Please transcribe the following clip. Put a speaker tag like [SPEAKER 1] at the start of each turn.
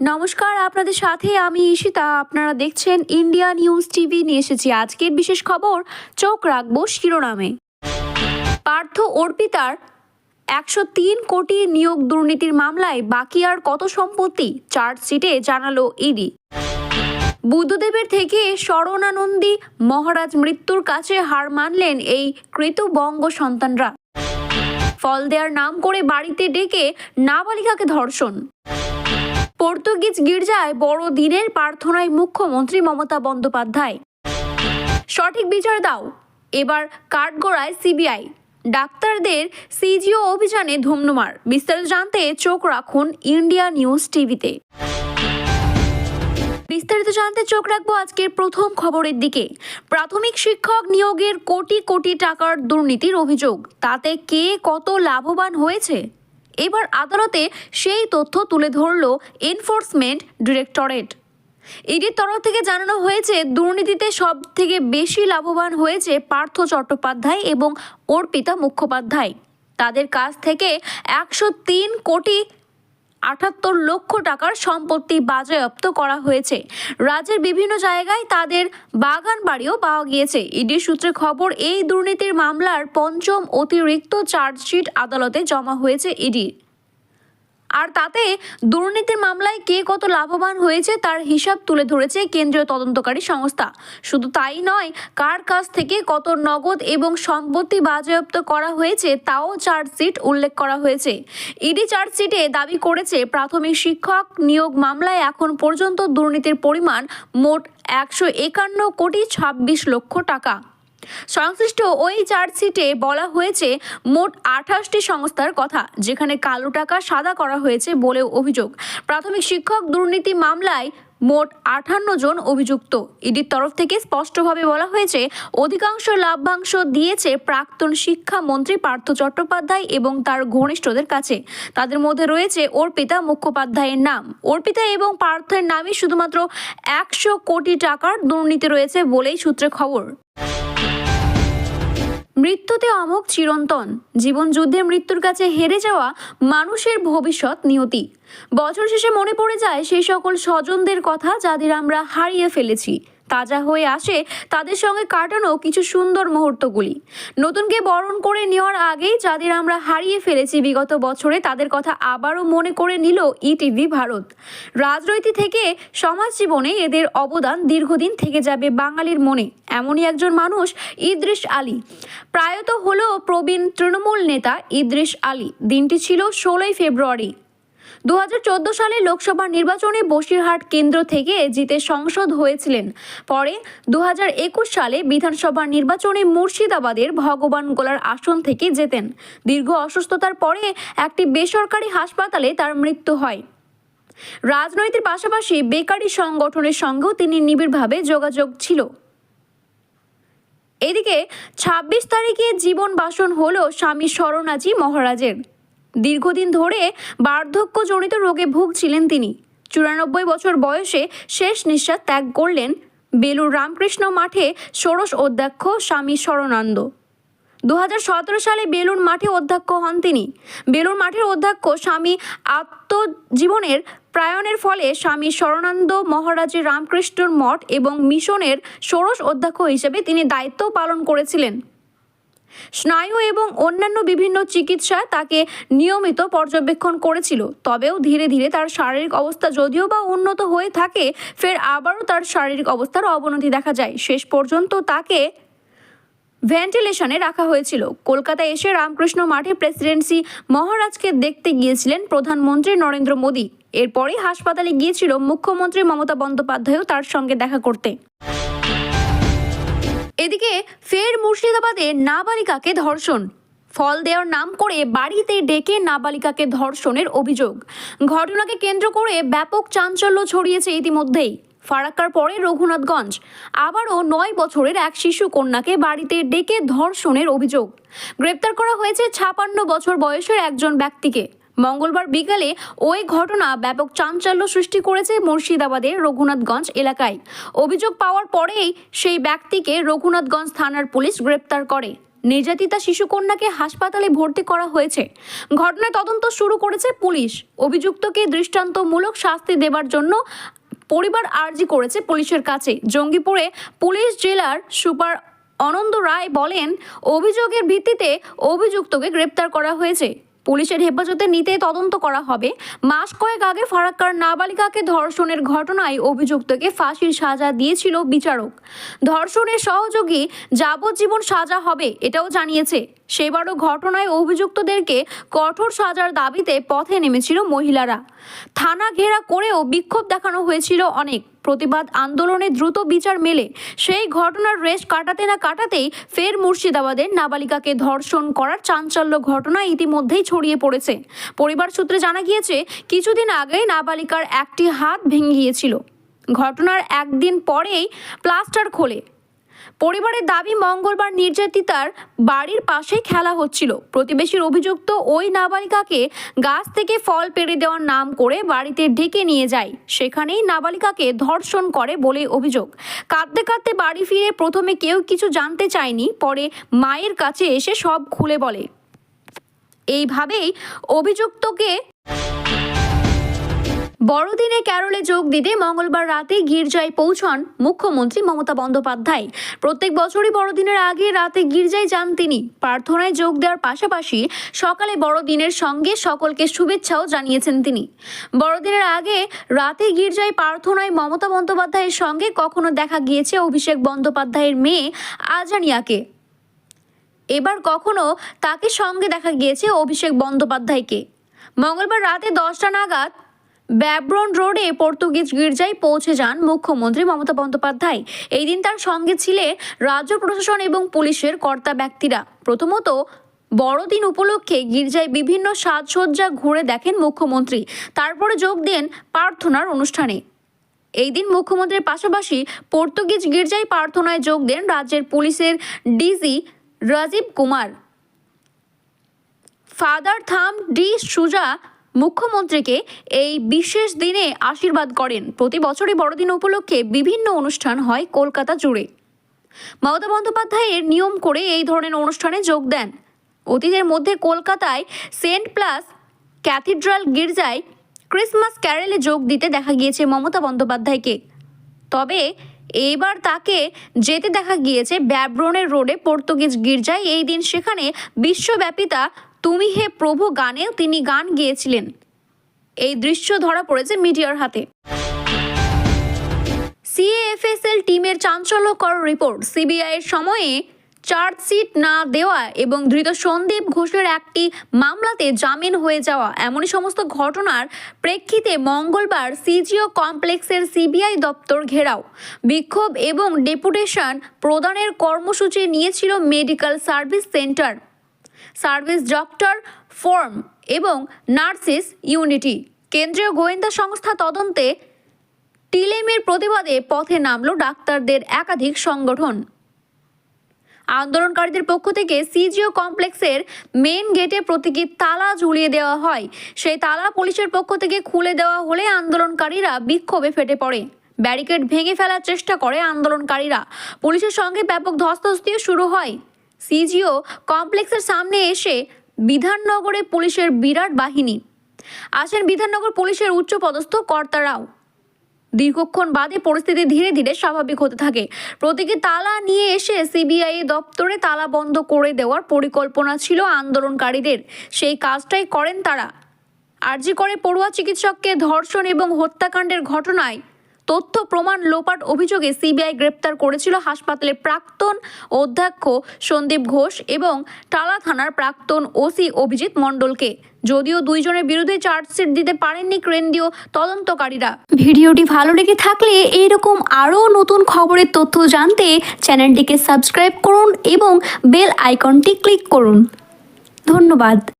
[SPEAKER 1] নমস্কার, আপনাদের সাথে আমি ঈশিতা। আপনারা দেখছেন ইন্ডিয়া নিউজ টিভি নিয়ে এসেছি আজকের বিশেষ খবর। চোখ রাখব শিরোনামে। পার্থ অর্পিতার একশো তিন কোটি নিয়োগ দুর্নীতির মামলায় বাকি আর কত সম্পত্তি? চার্জশিটে জানালো ইডি। বুদ্ধদেবের থেকে শরণানন্দী মহারাজ মৃত্যুর কাছে হার মানলেন এই কৃত বঙ্গ সন্তানরা। ফল দেওয়ার নাম করে বাড়িতে ডেকে নাবালিকাকে ধর্ষণ। পর্তুগিজ গির্জায় বড় দিনের প্রার্থনায় মুখ্যমন্ত্রী মমতা বন্দ্যোপাধ্যায়। সঠিক বিচার দাও। এবার কাঠগড়ায় সিবিআই। ডাক্তারদের সিজিও অভিযানে ধুমধুমার। বিস্তারিত জানতে চোখ রাখুন ইন্ডিয়া নিউজ টিভিতে। বিস্তারিত জানতে চোখ রাখব আজকের প্রথম খবরের দিকে। প্রাথমিক শিক্ষক নিয়োগের কোটি কোটি টাকার দুর্নীতির অভিযোগ। তাতে কে কত লাভবান হয়েছে? এবার আদালতে সেই তথ্য তুলে ধরল এনফোর্সমেন্ট ডিরেক্টরেট। ইডির তরফ থেকে জানানো হয়েছে, দুর্নীতিতে সব থেকে বেশি লাভবান হয়েছে পার্থ চট্টোপাধ্যায় এবং অর্পিতা মুখোপাধ্যায়। তাদের কাছ থেকে একশো তিন কোটি আটাত্তর লক্ষ টাকার সম্পত্তি বাজেয়াপ্ত করা হয়েছে। রাজ্যের বিভিন্ন জায়গায় তাদের বাগান বাড়িও পাওয়া গিয়েছে। ইডি সূত্রে খবর, এই দুর্নীতির মামলার পঞ্চম অতিরিক্ত চার্জশিট আদালতে জমা হয়েছে ইডির। আর তাতে দুর্নীতির মামলায় কে কত লাভবান হয়েছে তার হিসাব তুলে ধরেছে কেন্দ্রীয় তদন্তকারী সংস্থা। শুধু তাই নয়, কার কাছ থেকে কত নগদ এবং সম্পত্তি বাজেয়াপ্ত করা হয়েছে তাও চার্জশিট উল্লেখ করা হয়েছে। ইডি চার্জশিটে দাবি করেছে, প্রাথমিক শিক্ষক নিয়োগ মামলায় এখন পর্যন্ত দুর্নীতির পরিমাণ মোট একশো একান্ন কোটি ছাব্বিশ লক্ষ টাকা। সংশ্লিষ্ট ওই চার্জশিটে বলা হয়েছে মোট আঠাশটি সংস্থার কথা, যেখানে কালো টাকা সাদা করা হয়েছে বলেও অভিযোগ। প্রাথমিক শিক্ষক দুর্নীতি মামলায় মোট আটান্ন জন অভিযুক্ত। ইডির তরফ থেকে স্পষ্টভাবে বলা হয়েছে, অধিকাংশ লাভ্যাংশ দিয়েছে প্রাক্তন শিক্ষামন্ত্রী পার্থ চট্টোপাধ্যায় এবং তার ঘনিষ্ঠদের কাছে। তাদের মধ্যে রয়েছে অর্পিতা মুখোপাধ্যায়ের নাম। অর্পিতা এবং পার্থের নামই শুধুমাত্র একশো কোটি টাকার দুর্নীতি রয়েছে বলেই সূত্রে খবর। মৃত্যুতে অমোক চিরন্তন। জীবন যুদ্ধে মৃত্যুর কাছে হেরে যাওয়া মানুষের ভবিষ্যৎ নিয়তি। বছর শেষে মনে পড়ে যায় সেই সকল স্বজনদের কথা যাদের আমরা হারিয়ে ফেলেছি। তাজা হয়ে আসে তাদের সঙ্গে কাটানো কিছু সুন্দর মুহূর্তগুলি। নতুনকে বরণ করে নেওয়ার আগেই যাদের আমরা হারিয়ে ফেলেছি বিগত বছরে তাদের কথা আবারও মনে করে নিল ইটিভি ভারত। রাজনৈতিক থেকে সমাজ জীবনে এদের অবদান দীর্ঘদিন থেকে যাবে বাঙালির মনে, এমনই একজন মানুষ ইদ্রিস আলী। প্রায়ত হলো প্রবীণ তৃণমূল নেতা ইদ্রিস আলী। দিনটি ছিল ষোলোই ফেব্রুয়ারি। দু হাজার চোদ্দ সালে লোকসভা নির্বাচনে বসিরহাট কেন্দ্র থেকে জিতে সংসদ হয়েছিলেন। পরে দু হাজার একুশ সালে বিধানসভা নির্বাচনে মুর্শিদাবাদের ভগবান গোলার আসন থেকে জেতেন। দীর্ঘ অসুস্থতার পরে একটি বেসরকারি হাসপাতালে তার মৃত্যু হয়। রাজনৈতিক পাশাপাশি বেকারি সংগঠনের সঙ্গেও তিনি নিবিড়ভাবে যোগাযোগ ছিল। এদিকে ছাব্বিশ তারিখে জীবন বাসন হলো স্বামী শরণাজি মহারাজের। দীর্ঘদিন ধরে বার্ধক্যজনিত রোগে ভুগছিলেন তিনি। চুরানব্বই বছর বয়সে শেষ নিঃশ্বাস ত্যাগ করলেন বেলুর রামকৃষ্ণ মাঠে ষোড়শ অধ্যক্ষ স্বামী শরণানন্দ। দু সালে বেলুর মাঠে অধ্যক্ষ হন তিনি। বেলুর মাঠের অধ্যক্ষ স্বামী আত্মজীবনের প্রায়ণের ফলে স্বামী শরণানন্দ মহারাজের রামকৃষ্ণর মঠ এবং মিশনের ষোড়শ অধ্যক্ষ হিসেবে তিনি দায়িত্ব পালন করেছিলেন। স্নায়ু এবং অন্যান্য বিভিন্ন চিকিৎসা তাকে নিয়মিত পর্যবেক্ষণ করেছিল। তবেও ধীরে ধীরে তার শারীরিক অবস্থা যদিও বা উন্নত হয়ে থাকে, ফের আবারও তার শারীরিক অবস্থার অবনতি দেখা যায়। শেষ পর্যন্ত তাকে ভেন্টিলেশনে রাখা হয়েছিল। কলকাতায় এসে রামকৃষ্ণ মাঠে প্রেসিডেন্সি মহারাজকে দেখতে গিয়েছিলেন প্রধানমন্ত্রী নরেন্দ্র মোদী। এরপরই হাসপাতালে গিয়েছিল মুখ্যমন্ত্রী মমতা বন্দ্যোপাধ্যায়ও তার সঙ্গে দেখা করতে। এদিকে ফের মুর্শিদাবাদে নাবালিকাকে ধর্ষণ। ফল দেওয়ার নাম করে বাড়িতে ডেকে নাবালিকাকে ধর্ষণের অভিযোগ। ঘটনাকে কেন্দ্র করে ব্যাপক চাঞ্চল্য ছড়িয়েছে ইতিমধ্যেই। ফারাক্কার পরে রঘুনাথগঞ্জ। আবারও নয় বছরের এক শিশু কন্যাকে বাড়িতে ডেকে ধর্ষণের অভিযোগ। গ্রেপ্তার করা হয়েছে ছাপান্ন বছর বয়সের একজন ব্যক্তিকে। মঙ্গলবার বিকালে ওই ঘটনা ব্যাপক চাঞ্চল্য সৃষ্টি করেছে মুর্শিদাবাদের রঘুনাথগঞ্জ এলাকায়। অভিযোগ পাওয়ার পরেই সেই ব্যক্তিকে রঘুনাথগঞ্জ থানার পুলিশ গ্রেপ্তার করে। নির্যাতিতা শিশুকন্যাকে হাসপাতালে ভর্তি করা হয়েছে। ঘটনায় তদন্ত শুরু করেছে পুলিশ। অভিযুক্তকে দৃষ্টান্তমূলক শাস্তি দেবার জন্য পরিবার আর্জি করেছে পুলিশের কাছে। জঙ্গিপুরে পুলিশ জেলার সুপার অনন্ত রায় বলেন, অভিযোগের ভিত্তিতে অভিযুক্তকে গ্রেপ্তার করা হয়েছে। পুলিশের হেফাজতে নিতে তদন্ত করা হবে। মাস কয়েক আগে ফারাক্কার নাবালিকাকে ধর্ষণের ঘটনায় অভিযুক্তকে ফাঁসির সাজা দিয়েছিল বিচারক। ধর্ষণের সহযোগী যাবজ্জীবন সাজা হবে, এটাও জানিয়েছে। সেবারও ঘটনায় অভিযুক্তদেরকে কঠোর সাজার দাবিতে পথে নেমেছিল মহিলারা। থানা ঘেরা করেও বিক্ষোভ দেখানো হয়েছিল অনেক। প্রতিবাদ আন্দোলনে দ্রুত বিচার মেলে। সেই ঘটনার রেশ কাটাতে না কাটাতেই ফের মুর্শিদাবাদের নাবালিকাকে ধর্ষণ করার চাঞ্চল্য ঘটনা ইতিমধ্যেই ছড়িয়ে পড়েছে। পরিবার সূত্রে জানা গিয়েছে, কিছুদিন আগে নাবালিকার একটি হাত ভেঙে গিয়েছিল। ঘটনার একদিন পরেই প্লাস্টার খোলে। পরিবারের দাবি মঙ্গলবার নির্যাতিতার বাড়ির পাশেই খেলা হচ্ছিল। প্রতিবেশীর অভিযুক্ত ওই নাবালিকাকে গাছ থেকে ফল পেড়ে দেওয়ার নাম করে বাড়িতে ডেকে নিয়ে যায়। সেখানেই নাবালিকাকে ধর্ষণ করে বলে অভিযোগ। কাঁদতে কাঁদতে বাড়ি ফিরে প্রথমে কেউ কিছু জানতে চায়নি, পরে মায়ের কাছে এসে সব খুলে বলে। এইভাবেই অভিযুক্তকে বড়দিনে ক্যারলে যোগ দিতে মঙ্গলবার রাতে গির্জায় পৌঁছন মুখ্যমন্ত্রী মমতা বন্দ্যোপাধ্যায়। প্রত্যেক বছরই বড়দিনের আগে রাতে গির্জায় যান তিনি। প্রার্থনায় যোগ দেওয়ার পাশাপাশি সকালে বড়দিনের সঙ্গে সকলকে শুভেচ্ছাও জানিয়েছেন তিনি। বড়দিনের আগে রাতে গির্জায় প্রার্থনায় মমতা বন্দ্যোপাধ্যায়ের সঙ্গে কখনো দেখা গিয়েছে অভিষেক বন্দ্যোপাধ্যায়ের মেয়ে আজানিয়াকে? এবার কখনো তাকে সঙ্গে দেখা গিয়েছে অভিষেক বন্দ্যোপাধ্যায়কে। মঙ্গলবার রাতে দশটা নাগাদ ব্যাব্রন রোডে পর্তুগিজ গির্জায় পৌঁছে যান মুখ্যমন্ত্রী মমতা বন্দ্যোপাধ্যায়। এই দিন তার সঙ্গে ছিলেন রাজ্য প্রশাসন এবং পুলিশের কর্তা ব্যক্তিরা। প্রথমত, বড়দিন উপলক্ষে গির্জায় বিভিন্ন সাজসজ্জা ঘুরে দেখেন মুখ্যমন্ত্রী। তারপরে যোগ দেন প্রার্থনার অনুষ্ঠানে। এই দিন মুখ্যমন্ত্রীর পাশাপাশি পর্তুগিজ গির্জায় প্রার্থনায় যোগ দেন রাজ্যের পুলিশের ডিজি রাজীব কুমার। ফাদার থাম ডি সুজা মুখ্যমন্ত্রীকে এই বিশেষ দিনে আশীর্বাদ করেন। প্রতি বছরই বড়দিন উপলক্ষে বিভিন্ন অনুষ্ঠান হয় কলকাতা জুড়ে। মমতা বন্দ্যোপাধ্যায়ের নিয়ম করে এই ধরনের অনুষ্ঠানে যোগ দেন। অতীতের মধ্যে কলকাতায় সেন্ট প্লাস ক্যাথিড্রাল গির্জায় ক্রিসমাস ক্যারেলে যোগ দিতে দেখা গিয়েছে মমতা বন্দ্যোপাধ্যায়কে। তবে এবার তাকে যেতে দেখা গিয়েছে ব্যাব্রনের রোডে পর্তুগিজ গির্জায়। এই দিন সেখানে বিশ্বব্যাপিতা তুমি হে প্রভু গানেও তিনি গান গিয়েছিলেন। এই দৃশ্য ধরা পড়েছে মিডিয়ার হাতে। সিএফএসএল টিমের চাঞ্চল্যকর রিপোর্ট। সিবিআইয়ের সময়ে চার্জশিট না দেওয়া এবং ধৃত সন্দীপ ঘোষের একটি মামলাতে জামিন হয়ে যাওয়া, এমনই সমস্ত ঘটনার প্রেক্ষিতে মঙ্গলবার সিজিও কমপ্লেক্সের সিবিআই দপ্তর ঘেরাও। বিক্ষোভ এবং ডেপুটেশন প্রদানের কর্মসূচি নিয়েছিল medical service centre. Service doctor, forum এবং নার্সিস ইউনিটি। কেন্দ্রীয় গোয়েন্দা সংস্থা তদন্তে টিলেমের প্রতিবাদে পথে নামল ডাক্তারদের একাধিক সংগঠন। আন্দোলনকারীদের পক্ষ থেকে সিজিও কমপ্লেক্সের মেন গেটে প্রতীকী তালা ঝুলিয়ে দেওয়া হয়। সেই তালা পুলিশের পক্ষ থেকে খুলে দেওয়া হলে আন্দোলনকারীরা বিক্ষোভে ফেটে পড়ে। ব্যারিকেড ভেঙে ফেলার চেষ্টা করে আন্দোলনকারীরা। পুলিশের সঙ্গে ব্যাপক ধস্তাধস্তিও শুরু হয়। সিজিও কমপ্লেক্সের সামনে এসে বিধাননগরে পুলিশের বিরাট বাহিনী। আসেন বিধাননগর পুলিশের উচ্চপদস্থ কর্তারাও দীর্ঘক্ষণ বাদে পরিস্থিতি ধীরে ধীরে স্বাভাবিক হতে থাকে। প্রতীকে তালা নিয়ে এসে সিবিআই দপ্তরে তালা বন্ধ করে দেওয়ার পরিকল্পনা ছিল আন্দোলনকারীদের। সেই কাজটাই করেন তারা। আরজি করে পড়ুয়া চিকিৎসককে ধর্ষণ এবং হত্যাকাণ্ডের ঘটনায় তথ্য প্রমাণ লোপাট অভিযোগে সিবিআই গ্রেপ্তার করেছিল হাসপাতালের প্রাক্তন অধ্যক্ষ সন্দীপ ঘোষ এবং টালা থানার প্রাক্তন ওসি অভিজিৎ মণ্ডলকে। যদিও দুইজনের বিরুদ্ধে চার্জশিট দিতে পারেননি কেন্দ্রীয় তদন্তকারীরা। ভিডিওটি ভালো লেগে থাকলে এইরকম আরও নতুন খবরের তথ্য জানতে চ্যানেলটিকে সাবস্ক্রাইব করুন এবং বেল আইকনটি ক্লিক করুন। ধন্যবাদ।